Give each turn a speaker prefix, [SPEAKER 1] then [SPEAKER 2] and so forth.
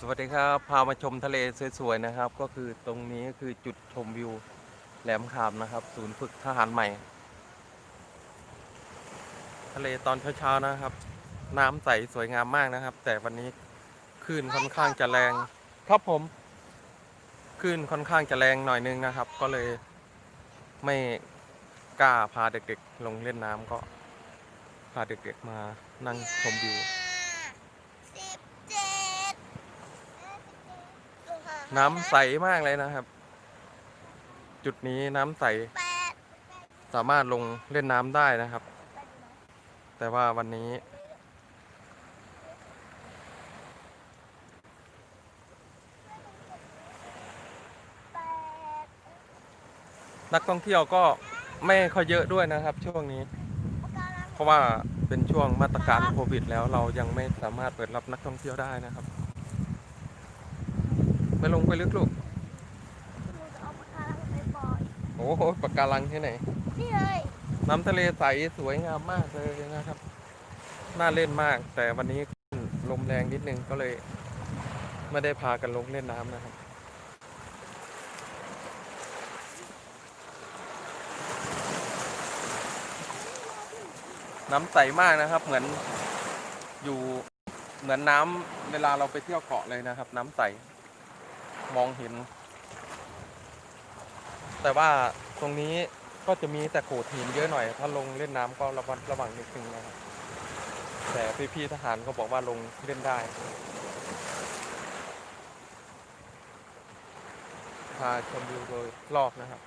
[SPEAKER 1] สวัสดีครับพามาชมทะเลสวยๆนะครับ ก็คือตรงนี้คือจุดชมวิวแหลมขามนะครับ ศูนย์ฝึกทหารใหม่ ทะเลตอนเช้าๆนะครับ น้ำใสสวยงามมากนะครับ แต่วันนี้คลื่นค่อนข้างจะแรงครับผมคลื่นค่อนข้างจะแรงหน่อยนึงนะครับ ก็เลยไม่กล้าพาเด็กๆ ลงเล่นน้ำก็พาเด็กๆมานั่งชมวิว
[SPEAKER 2] สิบเจ็ด
[SPEAKER 1] น้ำใสมากเลยนะครับ จุดนี้น้ำใส สามารถลงเล่นน้ำได้นะครับ แต่ว่าวันนี้ นักท่องเที่ยวก็ไม่ค่อยเยอะด้วยนะครับ ช่วงนี้ เพราะว่าเป็นช่วงมาตรการโควิด แล้วเรายังไม่สามารถเปิดรับนักท่องเที่ยวได้นะครับ ไปลงไปลึกลูก
[SPEAKER 2] หนูจะเอาปากการังไปปล่อย
[SPEAKER 1] โอ้โหปะการังที่ไหน
[SPEAKER 2] นี่เลย
[SPEAKER 1] น้ำทะเลใสสวยงามมากเลยนะครับ น่าเล่นมาก แต่วันนี้ลมแรงนิดนึงก็เลย ไม่ได้พากันลงเล่นน้ำนะครับน้ำใสมากนะครับ เหมือนอยู่เหมือนน้ำเวลาเราไปเที่ยวเกาะเลยนะครับ น้ำใส มองเห็น แต่ว่าตรงนี้ก็จะมีแต่โขดหินเยอะหน่อย ถ้าลงเล่นน้ำก็ระวังระวังนิดนึงนะครับแต่พี่ๆทหารก็บอกว่าลงเล่นได้พาชมวิวโดยรอบนะครับ